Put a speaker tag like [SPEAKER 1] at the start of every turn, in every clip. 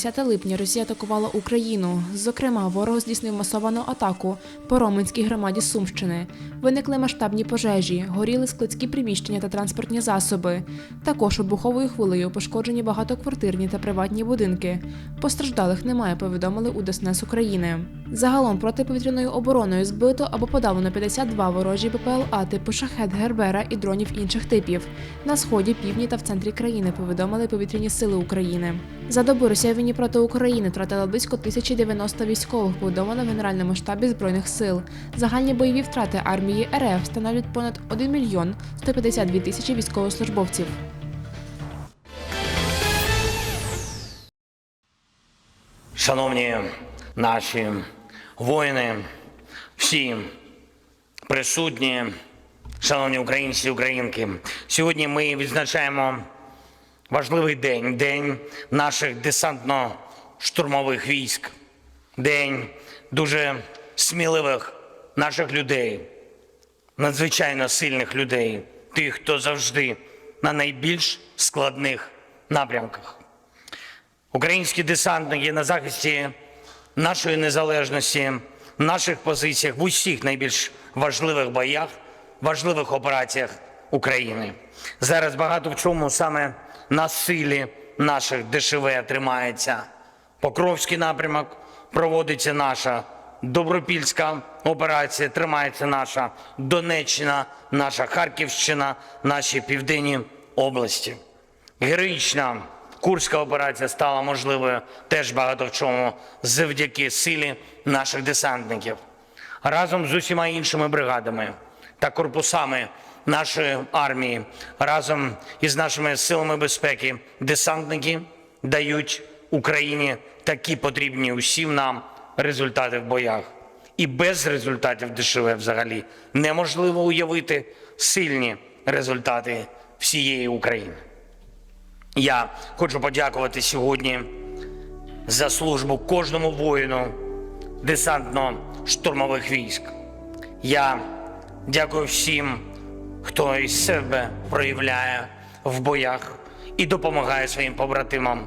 [SPEAKER 1] ніч 10 липня Росія атакувала Україну. Зокрема, ворог здійснив масовану атаку по Роменській громаді Сумщини. Виникли масштабні пожежі, горіли складські приміщення та транспортні засоби. Також вибуховою хвилею пошкоджені багатоквартирні та приватні будинки. Постраждалих немає, повідомили у ДСНС України. Загалом протиповітряною обороною збито або подавлено 52 ворожі БПЛА типу шахет Гербера і дронів інших типів. На сході, півдні та в центрі країни повідомили повітряні сили України. За добу Росія війні проти України втратила близько 1090 військових, повідомлено в Генеральному штабі збройних сил. Загальні бойові втрати армії РФ становлять понад 1 мільйон 152 тисячі військовослужбовців.
[SPEAKER 2] Шановні наші воїни, всі присутні, шановні українці і українки, сьогодні ми відзначаємо важливий день день наших десантно-штурмових військ, день дуже сміливих наших людей, надзвичайно сильних людей, тих, хто завжди на найбільш складних напрямках. Українські десантники на захисті нашої незалежності, наших позиціях в усіх найбільш важливих боях, важливих операціях України. Зараз багато в чому саме на силі наших ДШВ тримається. Покровський напрямок проводиться наша Добропільська операція, тримається наша Донеччина, наша Харківщина, наші південні області. Героїчна Курська операція стала можливою теж багато в чому завдяки силі наших десантників. Разом з усіма іншими бригадами та корпусами нашої армії, разом із нашими силами безпеки, десантники дають Україні такі потрібні усім нам результати в боях. І без результатів ДШВ взагалі неможливо уявити сильні результати всієї України. Я хочу подякувати сьогодні за службу кожному воїну десантно-штурмових військ. Я дякую всім, хто із себе проявляє в боях і допомагає своїм побратимам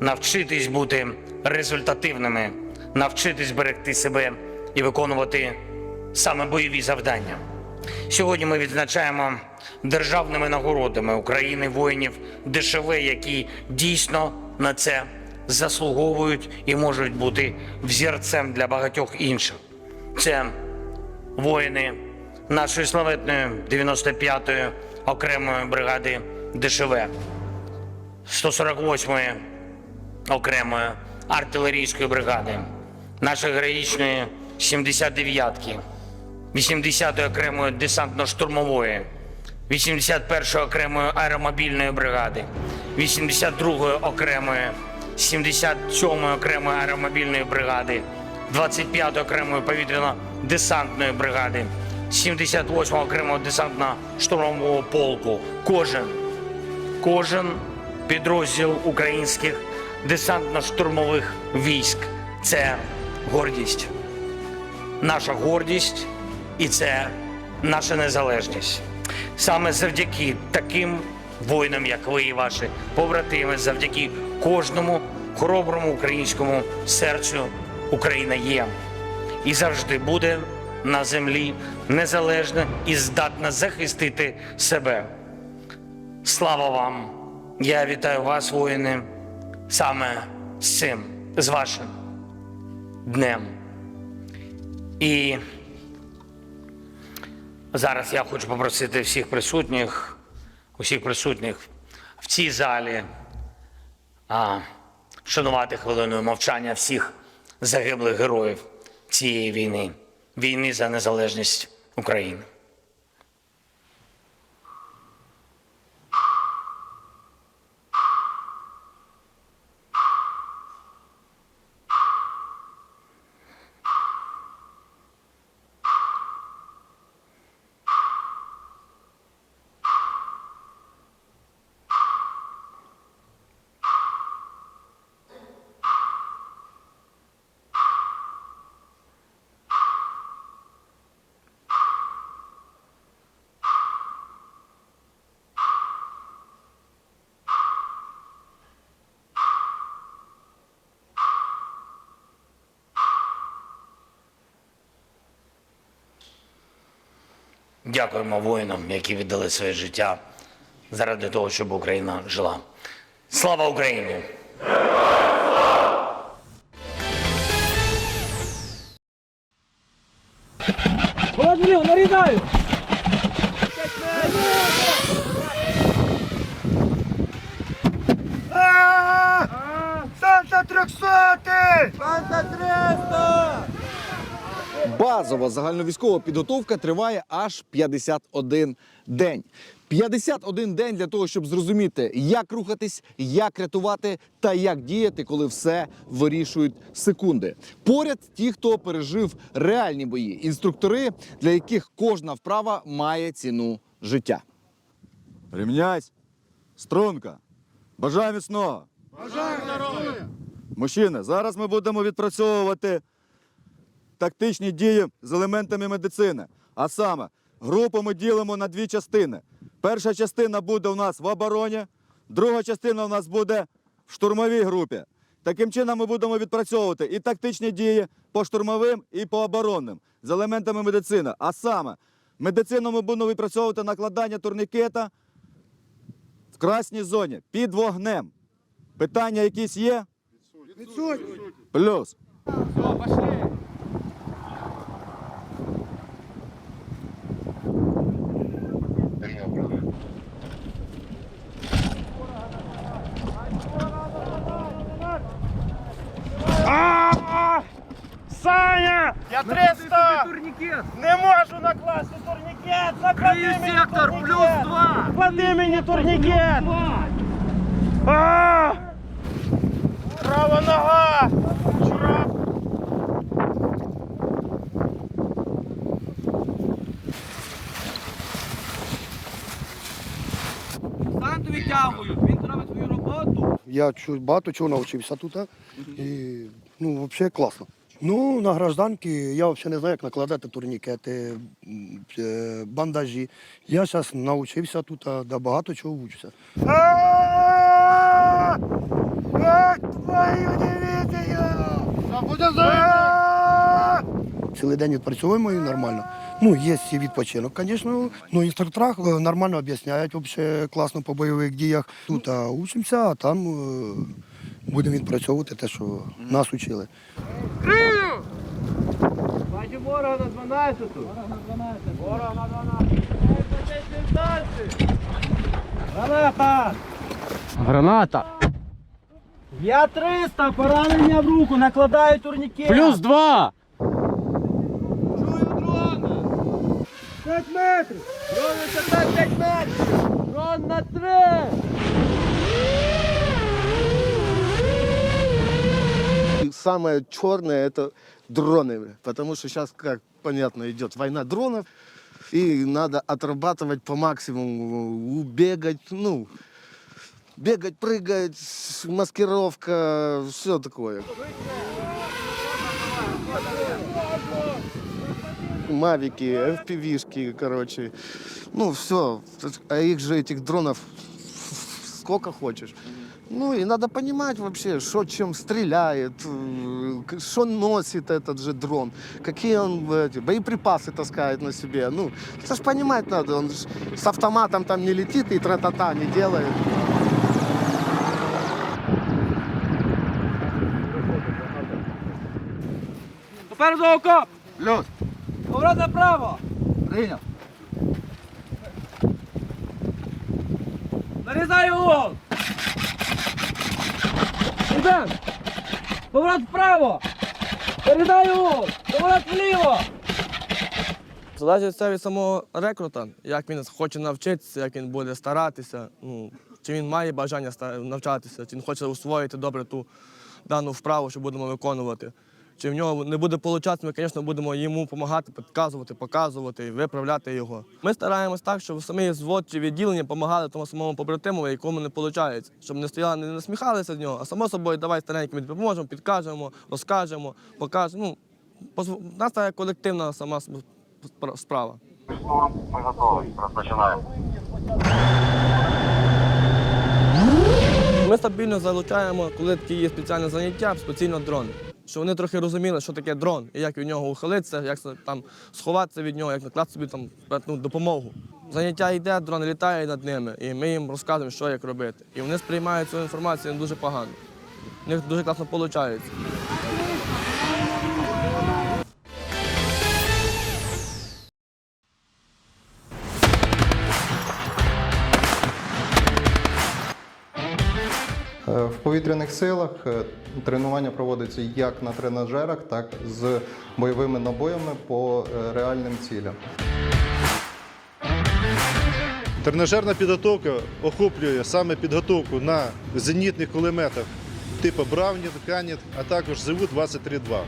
[SPEAKER 2] навчитись бути результативними, навчитись берегти себе і виконувати саме бойові завдання. Сьогодні ми відзначаємо державними нагородами України воїнів ДШВ, які дійсно на це заслуговують і можуть бути взірцем для багатьох інших. Це воїни нашої славетної 95-ї окремої бригади ДШВ, 148-ї окремої артилерійської бригади, нашої героїчної 79-ки. 80-ї окремої десантно-штурмової, 81-ї окремої аеромобільної бригади, 82-ї окремої, 77-ї окремої аеромобільної бригади, 25-ї окремої повітряно-десантної бригади, 78-го окремого десантно-штурмового полку. Кожен, кожен підрозділ українських десантно-штурмових військ це гордість. Наша гордість і це наша незалежність. Саме завдяки таким воїнам, як ви і ваші побратими, завдяки кожному хороброму українському серцю Україна є і завжди буде на землі незалежна і здатна захистити себе. Слава вам! Я вітаю вас, воїни, саме з цим, з вашим днем. І Зараз я хочу попросити всіх присутніх, усіх присутніх в цій залі а, шанувати хвилиною мовчання всіх загиблих героїв цієї війни, війни за незалежність України. Дякуємо воїнам, які віддали своє життя заради того, щоб Україна жила. Слава Україні!
[SPEAKER 3] Підготовка триває аж 51 день. 51 день для того, щоб зрозуміти, як рухатись, як рятувати та як діяти, коли все вирішують секунди. Поряд ті, хто пережив реальні бої, інструктори, для яких кожна вправа має ціну життя.
[SPEAKER 4] Рівняйсь! Струнка! Бажаю міцного! Бажаю здоров'я! Мужчини, зараз ми будемо відпрацьовувати тактичні дії з елементами медицини. А саме, групу ми ділимо на дві частини. Перша частина буде у нас в обороні, друга частина у нас буде в штурмовій групі. Таким чином ми будемо відпрацьовувати і тактичні дії по штурмовим і по оборонним з елементами медицини. А саме, медицину ми будемо відпрацьовувати накладання турнікета в красній зоні під вогнем. Питання якісь є? Плюс.
[SPEAKER 5] Саня! Я 300! Не можу накласти турнікет! Наклади мені сектор, плюс 2! Клади мені турнікет! А! Права нога! Чурак!
[SPEAKER 6] Санту відтягую, він робить свою роботу.
[SPEAKER 7] Я чу- багато чого навчився тут. а. І, ну, взагалі класно. Ну, на гражданки я взагалі не знаю, як накладати турнікети, е, бандажі. Я зараз навчився тут, а, да багато чого вчуся. Цілий день відпрацьовуємо і нормально. Ну, є і відпочинок, звісно. Ну, інструктора е, нормально об'ясняють, взагалі класно по бойових діях. Тут а, учимося, а там е, будемо відпрацьовувати те, що нас учили.
[SPEAKER 6] Бачу ворога на 12 тут. Ворога на 12. Граната! Граната! Я 300, поранення в руку, накладаю турнікет. Плюс 2! Чую дрона! 5 метрів! Дрон висота 5 метрів! Дрон на 3!
[SPEAKER 8] Самое черное это дроны, потому что сейчас, как понятно, идет война дронов, и надо отрабатывать по максимуму, убегать, ну, бегать, прыгать, маскировка, все такое. Мавики, FPV-шки, короче, ну все, а их же этих дронов сколько хочешь. Ну и надо понимать вообще, что чем стреляет, э, что носит этот же дрон, какие он эти, боеприпасы таскает на себе. Ну, это ж понимать надо, он ж с автоматом там не летит и тра-та-та не делает.
[SPEAKER 6] Попереду окоп!
[SPEAKER 4] Плюс.
[SPEAKER 6] Поворот направо!
[SPEAKER 4] Прийняв.
[SPEAKER 6] Нарізаю угол! Ідем! Поворот вправо! Передай угол! Поворот вліво!
[SPEAKER 9] Залежить це від самого рекрута, як він хоче навчитися, як він буде старатися, ну, чи він має бажання навчатися, чи він хоче усвоїти добре ту дану вправу, що будемо виконувати. Чи в нього не буде получатися, ми, звісно, будемо йому допомагати, підказувати, показувати, виправляти його. Ми стараємось так, щоб самі звод чи відділення допомагали тому самому побратиму, якому не виходить, щоб не стояли, не насміхалися з нього, а само собою давай старенько ми допоможемо, підкажемо, розкажемо, покажемо. Ну, позв- у нас така колективна сама с- спра- справа. Ми стабільно залучаємо, коли такі є спеціальні заняття, спеціально дрони. Щоб вони трохи розуміли, що таке дрон, і як від нього ухилитися, як там сховатися від нього, як накласти собі там ну, допомогу. Заняття йде, дрон літає над ними, і ми їм розказуємо, що як робити. І вони сприймають цю інформацію дуже погано. У них дуже класно виходить.
[SPEAKER 10] В повітряних силах е, тренування проводиться як на тренажерах, так і з бойовими набоями по е, реальним цілям.
[SPEAKER 11] Тренажерна підготовка охоплює саме підготовку на зенітних кулеметах типу Браунінг, Каніт, а також ЗУ-23-2.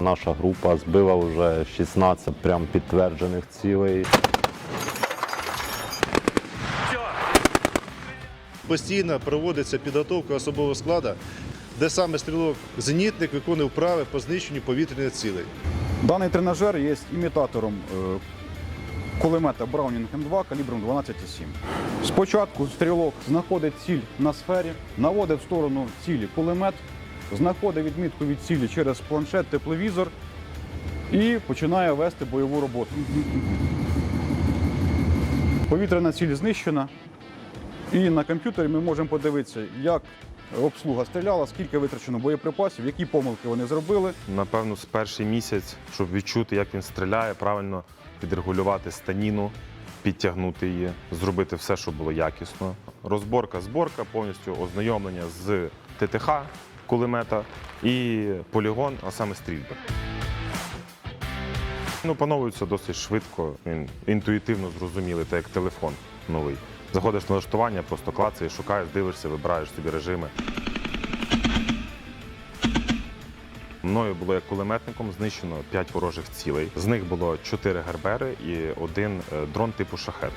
[SPEAKER 12] Наша група збила вже 16 прям підтверджених цілей.
[SPEAKER 11] Постійно проводиться підготовка особового складу, де саме стрілок-зенітник виконує вправи по знищенню повітряних цілей.
[SPEAKER 4] Даний тренажер є імітатором е, кулемета Браунінг М2 калібром 12,7. Спочатку стрілок знаходить ціль на сфері, наводить в сторону цілі кулемет, знаходить відмітку від цілі через планшет, тепловізор і починає вести бойову роботу. Повітряна ціль знищена. І на комп'ютері ми можемо подивитися, як обслуга стріляла, скільки витрачено боєприпасів, які помилки вони зробили.
[SPEAKER 13] Напевно, з перший місяць, щоб відчути, як він стріляє, правильно підрегулювати станіну, підтягнути її, зробити все, щоб було якісно. Розборка, зборка, повністю ознайомлення з ТТХ кулемета і полігон, а саме стрільби. Він опановується досить швидко, він інтуїтивно зрозумілий, так як телефон новий. Заходиш в налаштування, просто клацаєш, шукаєш, дивишся, вибираєш собі режими. Мною було як кулеметником знищено 5 ворожих цілей. З них було 4 гербери і один е, дрон типу шахет.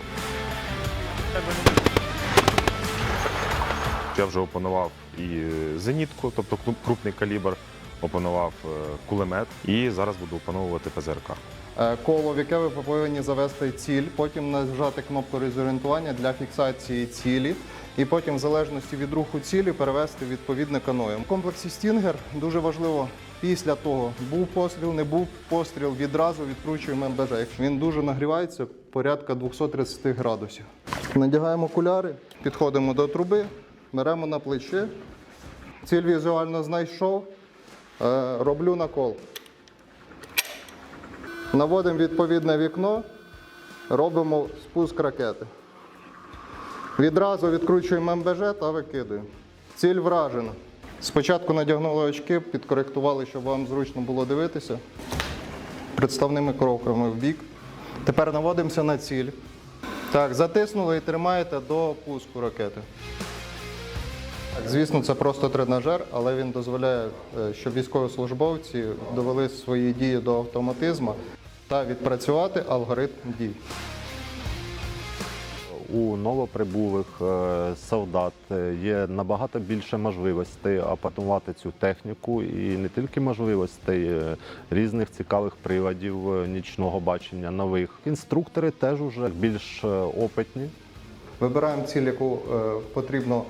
[SPEAKER 13] Я вже опанував і е, зенітку, тобто кру- крупний калібр, опанував е, кулемет і зараз буду опановувати ПЗРК.
[SPEAKER 10] Е, Коло, в яке ви повинні завести ціль, потім нажати кнопку розорієнтування для фіксації цілі, і потім, в залежності від руху цілі, перевести відповідне каноє. В комплексі Стінгер дуже важливо після того, був постріл, не був постріл, відразу відкручуємо МБЖ. Він дуже нагрівається порядка 230 градусів. Надягаємо окуляри, підходимо до труби, беремо на плече. Ціль візуально знайшов, е, роблю накол. Наводимо відповідне вікно, робимо спуск ракети. Відразу відкручуємо МБЖ та викидуємо. Ціль вражена. Спочатку надягнули очки, підкоректували, щоб вам зручно було дивитися. Представними кроками в бік. Тепер наводимося на ціль. Так, затиснули і тримаєте до пуску ракети. Звісно, це просто тренажер, але він дозволяє, е, щоб військовослужбовці довели свої дії до автоматизму та відпрацювати алгоритм дій.
[SPEAKER 12] У новоприбулих е, солдат е, є набагато більше можливостей опанувати цю техніку і не тільки можливостей різних цікавих приладів нічного бачення нових. Інструктори теж уже більш опитні.
[SPEAKER 10] Вибираємо ціль, яку потрібно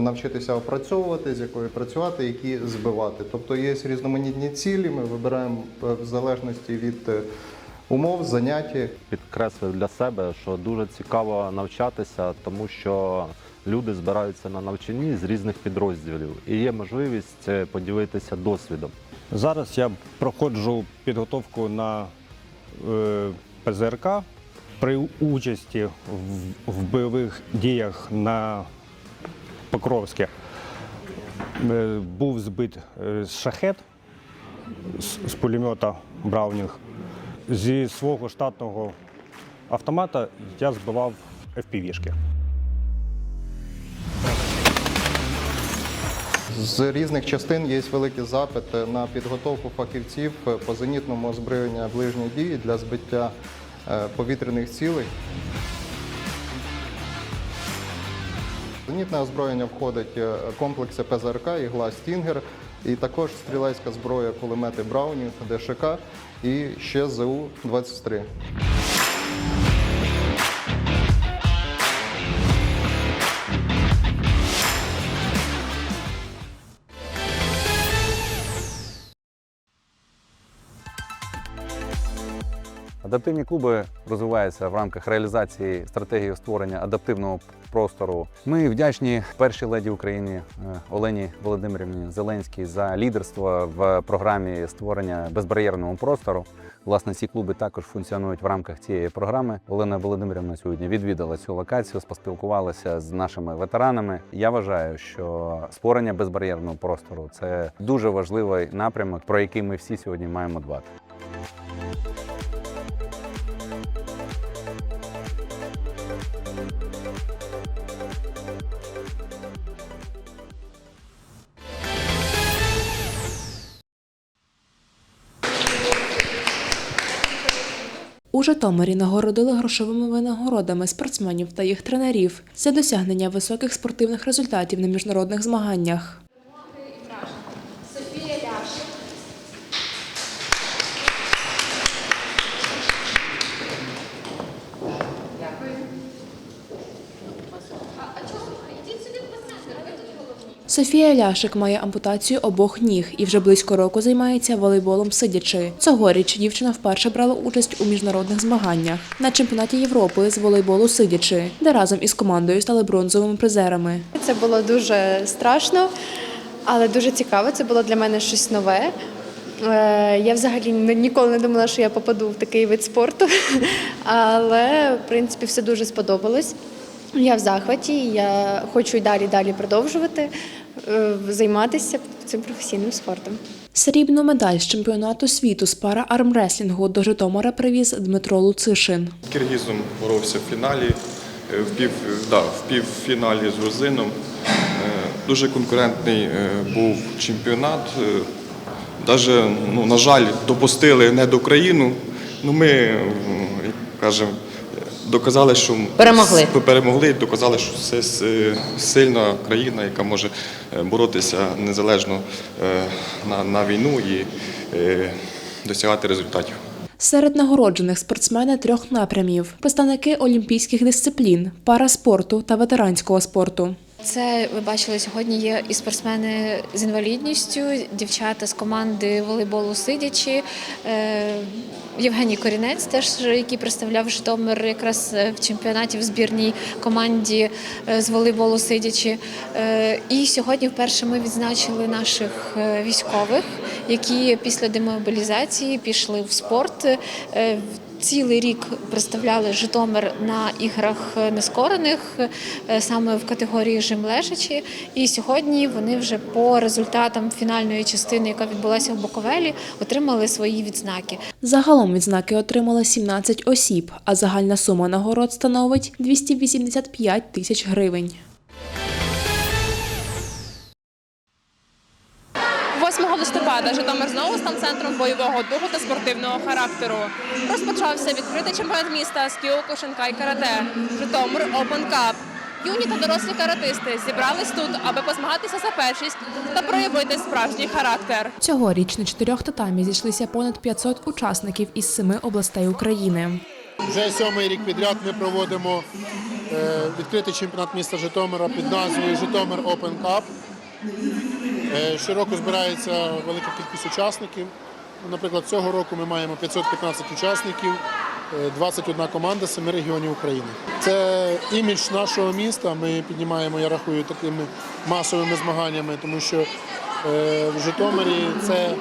[SPEAKER 10] навчитися опрацьовувати, з якою працювати, які збивати. Тобто є різноманітні цілі, ми вибираємо е, в залежності від е, умов, заняття.
[SPEAKER 12] Підкреслив для себе, що дуже цікаво навчатися, тому що люди збираються на навчанні з різних підрозділів і є можливість е, поділитися досвідом.
[SPEAKER 14] Зараз я проходжу підготовку на е, ПЗРК при участі в, в бойових діях на Покровське. Е, був збит е, шахет з, пулемета Браунінг. Зі свого штатного автомата я збивав FPV-шки.
[SPEAKER 10] З різних частин є великий запит на підготовку фахівців по зенітному озброєнню ближньої дії для збиття е, повітряних цілей. Зенітне озброєння входить е, комплекси ПЗРК, ігла Стінгер, і також стрілецька зброя, кулемети Браунінг, ДШК і ще ЗУ-23.
[SPEAKER 15] Адаптивні клуби розвиваються в рамках реалізації стратегії створення адаптивного простору. Ми вдячні першій леді України е, Олені Володимирівні Зеленській за лідерство в програмі створення безбар'єрного простору. Власне, ці клуби також функціонують в рамках цієї програми. Олена Володимирівна сьогодні відвідала цю локацію, поспілкувалася з нашими ветеранами. Я вважаю, що створення безбар'єрного простору це дуже важливий напрямок, про який ми всі сьогодні маємо дбати.
[SPEAKER 1] Житомирі нагородили грошовими винагородами спортсменів та їх тренерів за досягнення високих спортивних результатів на міжнародних змаганнях. Софія Ляшик має ампутацію обох ніг і вже близько року займається волейболом сидячи. Цьогоріч дівчина вперше брала участь у міжнародних змаганнях на чемпіонаті Європи з волейболу сидячи, де разом із командою стали бронзовими призерами.
[SPEAKER 16] Це було дуже страшно, але дуже цікаво. Це було для мене щось нове. Е, Я взагалі ніколи не думала, що я попаду в такий вид спорту, але в принципі все дуже сподобалось. Я в захваті, я хочу і далі далі продовжувати займатися цим професійним спортом.
[SPEAKER 1] Срібну медаль з чемпіонату світу з пара армреслінгу до Житомира привіз Дмитро Луцишин.
[SPEAKER 17] Киргізом боровся в фіналі, е, в, пів, да, в півфіналі з грузином. Е, Дуже конкурентний е, був чемпіонат. Навіть, ну, на жаль, допустили не до країну. Ну, ми, кажемо, доказали, що
[SPEAKER 18] Перемогли.
[SPEAKER 17] С- перемогли, доказали, що це с- сильна країна, яка може е, боротися незалежно е, на, на війну і е, досягати результатів.
[SPEAKER 1] Серед нагороджених спортсмени трьох напрямів: представники олімпійських дисциплін, параспорту та ветеранського спорту.
[SPEAKER 16] Це ви бачили сьогодні. Є і спортсмени з інвалідністю, дівчата з команди волейболу сидячи. Е, Євгеній Корінець, теж який представляв Житомир якраз е, в чемпіонаті в збірній команді е, з волейболу сидячи. І сьогодні вперше ми відзначили наших військових, які після демобілізації пішли в спорт. Цілий рік представляли Житомир на іграх нескорених е, саме в категорії жим лежачі. І сьогодні вони вже по результатам фінальної частини, яка відбулася в Буковелі, отримали свої відзнаки.
[SPEAKER 1] Загалом відзнаки отримали 17 осіб, а загальна сума нагород становить 285 тисяч гривень. 8 листопада Житомир знову став центром бойового духу та спортивного характеру. Розпочався відкритий чемпіонат міста з кіоку шинкай карате Житомир Open Cup. Юні та дорослі каратисти зібрались тут, аби позмагатися за першість та проявити справжній характер. Цьогоріч на чотирьох татамі зійшлися понад 500 учасників із семи областей України.
[SPEAKER 19] Вже сьомий рік підряд ми проводимо е, відкритий чемпіонат міста Житомира під назвою Житомир Open Cup. Е, щороку збирається велика кількість учасників. Наприклад, цього року ми маємо 515 учасників, е, 21 команда з 7 регіонів України. Це імідж нашого міста. Ми піднімаємо, я рахую, такими масовими змаганнями, тому що е, в Житомирі це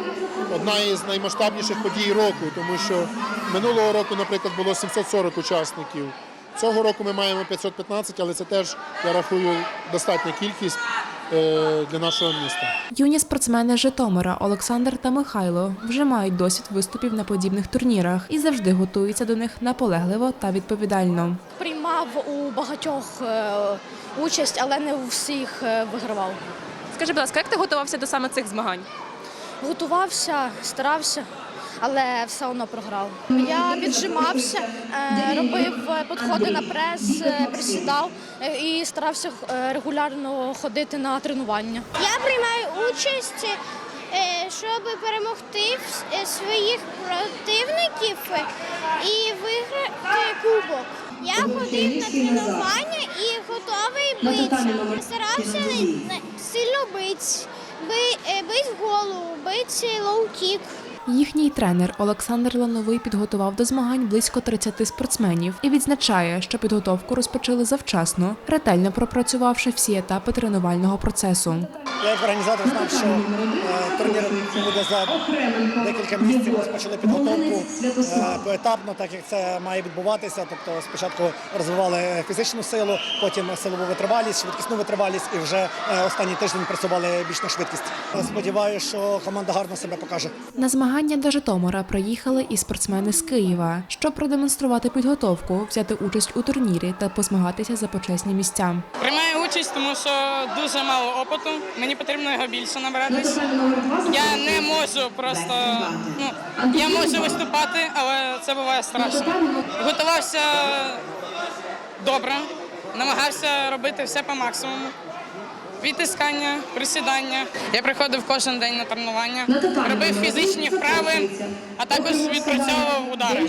[SPEAKER 19] одна із наймасштабніших подій року, тому що минулого року, наприклад, було 740 учасників. Цього року ми маємо 515, але це теж, я рахую, достатня кількість е, для нашого міста.
[SPEAKER 1] Юні спортсмени Житомира Олександр та Михайло вже мають досвід виступів на подібних турнірах і завжди готуються до них наполегливо та відповідально.
[SPEAKER 20] Приймав у багатьох е, участь, але не у всіх е, вигравав.
[SPEAKER 1] Скажи, будь ласка, як ти готувався до саме цих змагань?
[SPEAKER 20] Готувався, старався, але все одно програв. Я віджимався, е, робив е, підходи на прес, е, присідав і старався регулярно ходити на тренування.
[SPEAKER 21] Я приймаю участь, щоб перемогти своїх противників і виграти кубок. Я ходив на тренування і готовий битися. Старався сильно бити, би- бити в голову, бити лоу-кік.
[SPEAKER 1] Їхній тренер Олександр Лановий підготував до змагань близько 30 спортсменів і відзначає, що підготовку розпочали завчасно, ретельно пропрацювавши всі етапи тренувального процесу.
[SPEAKER 18] Я як організатор знав, що е, турнір буде за декілька місяців. Розпочали підготовку е, поетапно, так як це має відбуватися. Тобто спочатку розвивали фізичну силу, потім силову витривалість, швидкісну витривалість і вже е, останній тиждень працювали більш на швидкість. Сподіваюся, що команда гарно себе покаже.
[SPEAKER 1] На змагання до Житомира приїхали і спортсмени з Києва, щоб продемонструвати підготовку, взяти участь у турнірі та позмагатися за почесні місця.
[SPEAKER 22] Приймаю участь, тому що дуже мало опиту. Мені потрібно його більше набиратись. Я не можу просто ну я можу виступати, але це буває страшно. Готувався добре, намагався робити все по максимуму. Відтискання, присідання. Я приходив кожен день на тренування, робив фізичні вправи, а також відпрацьовував удари.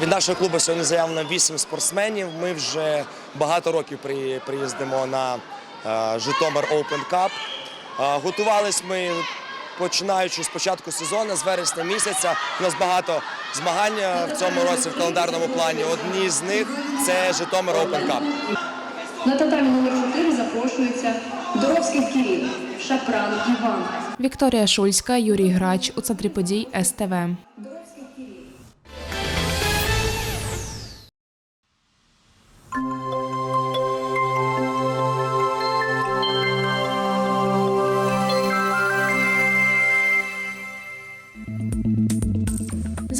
[SPEAKER 23] Від нашого клубу сьогодні заявлено 8 спортсменів. Ми вже багато років при- приїздимо на е, Житомир Open Cup. Е, Готувались ми починаючи з початку сезону, з вересня місяця. У нас багато змагань е, в цьому році в календарному плані. Одні з них це Житомир Open Cup.
[SPEAKER 24] На татамі номер 4 запрошується Доровський Кирил, Шапран Іван.
[SPEAKER 1] Вікторія Шульська, Юрій Грач у центрі подій СТВ.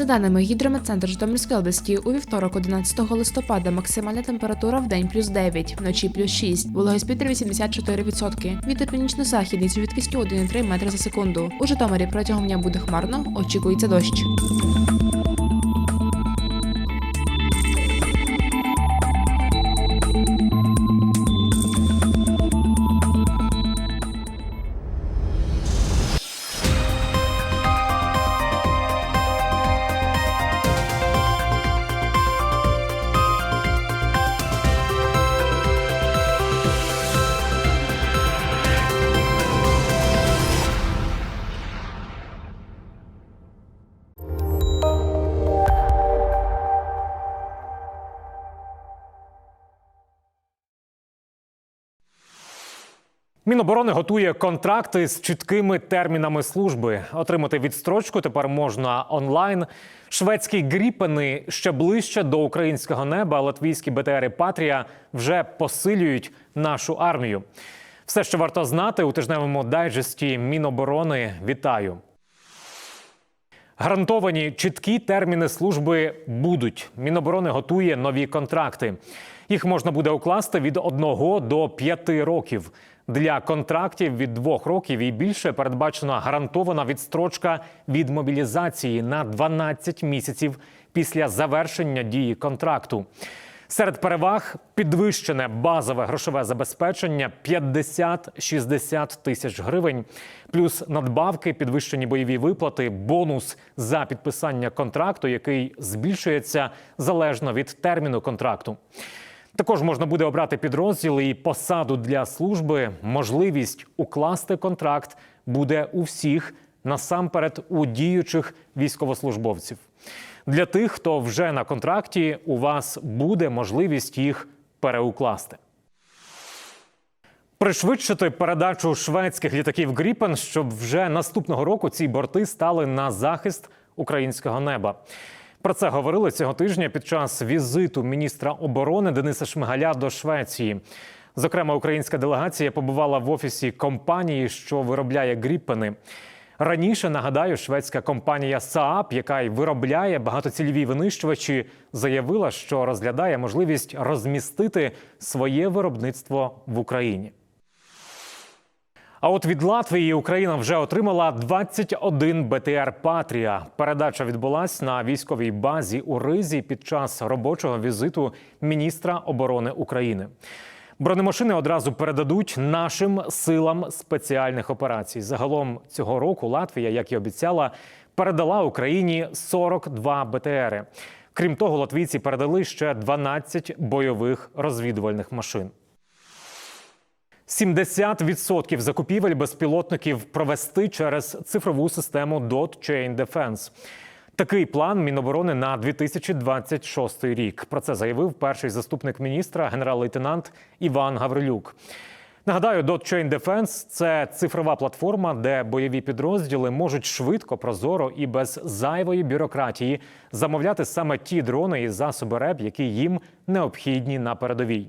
[SPEAKER 1] Даними гідрометцентр Житомирської області, у вівторок, 11 листопада, максимальна температура в день плюс 9, вночі плюс 6, вологість повітря 84%. Вітер північно-західний з швидкістю 1,3 метри за секунду. У Житомирі протягом дня буде хмарно, очікується дощ.
[SPEAKER 25] Міноборони готує контракти з чіткими термінами служби. Отримати відстрочку тепер можна онлайн. Шведські гріпени ще ближче до українського неба. Латвійські БТРи Патрія вже посилюють нашу армію. Все, що варто знати у тижневому дайджесті Міноборони. Вітаю. Гарантовані чіткі терміни служби будуть. Міноборони готує нові контракти. Їх можна буде укласти від 1 до 5 років. Для контрактів від 2 років і більше передбачена гарантована відстрочка від мобілізації на 12 місяців після завершення дії контракту. Серед переваг підвищене базове грошове забезпечення 50-60 тисяч гривень, плюс надбавки, підвищені бойові виплати, бонус за підписання контракту, який збільшується залежно від терміну контракту. Також можна буде обрати підрозділ і посаду для служби. Можливість укласти контракт буде у всіх насамперед у діючих військовослужбовців. Для тих, хто вже на контракті, у вас буде можливість їх переукласти. Пришвидшити передачу шведських літаків Гріпен, щоб вже наступного року ці борти стали на захист українського неба. Про це говорили цього тижня під час візиту міністра оборони Дениса Шмигаля до Швеції. Зокрема, українська делегація побувала в офісі компанії, що виробляє Гріпени. Раніше нагадаю, шведська компанія Saab, яка й виробляє багатоцільові винищувачі, заявила, що розглядає можливість розмістити своє виробництво в Україні. А от від Латвії Україна вже отримала 21 БТР Патрія. Передача відбулась на військовій базі у Ризі під час робочого візиту міністра оборони України. Бронемашини одразу передадуть нашим силам спеціальних операцій. Загалом цього року Латвія, як і обіцяла, передала Україні 42 БТРи. Крім того, латвійці передали ще 12 бойових розвідувальних машин. 70% закупівель безпілотників провести через цифрову систему Dot Chain Defense. Такий план Міноборони на 2026 рік. Про це заявив перший заступник міністра, генерал-лейтенант Іван Гаврилюк. Нагадаю, Dot Chain Defense – це цифрова платформа, де бойові підрозділи можуть швидко, прозоро і без зайвої бюрократії замовляти саме ті дрони і засоби РЕБ, які їм необхідні на передовій.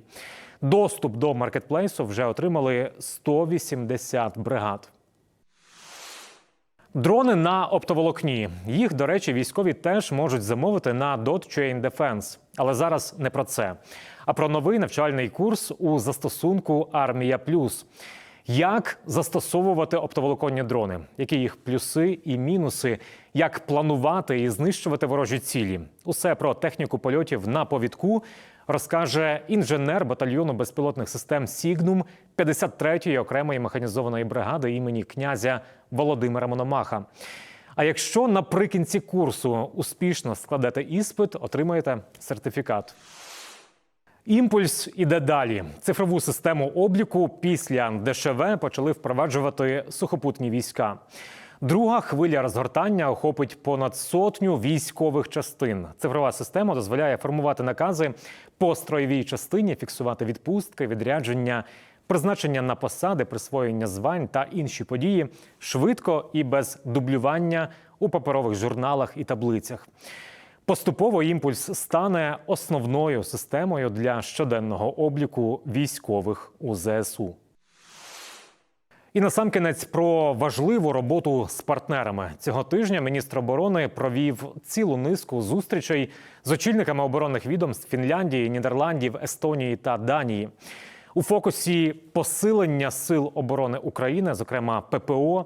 [SPEAKER 25] Доступ до маркетплейсу вже отримали 180 бригад. Дрони на оптоволокні. Їх, до речі, військові теж можуть замовити на Dot Chain Defense. Але зараз не про це, а про новий навчальний курс у застосунку Армія Плюс. Як застосовувати оптоволоконні дрони? Які їх плюси і мінуси? Як планувати і знищувати ворожі цілі? Усе про техніку польотів на повідку розкаже інженер батальйону безпілотних систем Сігнум 53-ї окремої механізованої бригади імені князя Володимира Мономаха. А якщо наприкінці курсу успішно складете іспит, отримаєте сертифікат. Імпульс іде далі. Цифрову систему обліку після ДШВ почали впроваджувати сухопутні війська. Друга хвиля розгортання охопить понад сотню військових частин. Цифрова система дозволяє формувати накази по строєвій частині, фіксувати відпустки, відрядження, призначення на посади, присвоєння звань та інші події швидко і без дублювання у паперових журналах і таблицях. Поступово імпульс стане основною системою для щоденного обліку військових у ЗСУ. І насамкінець про важливу роботу з партнерами цього тижня. Міністр оборони провів цілу низку зустрічей з очільниками оборонних відомств Фінляндії, Нідерландів, Естонії та Данії. У фокусі посилення сил оборони України, зокрема ППО,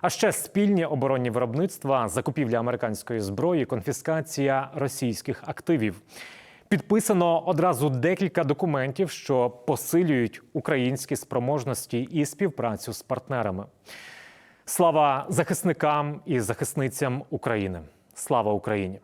[SPEAKER 25] а ще спільні оборонні виробництва, закупівля американської зброї, конфіскація російських активів. Підписано одразу декілька документів, що посилюють українські спроможності і співпрацю з партнерами. Слава захисникам і захисницям України! Слава Україні!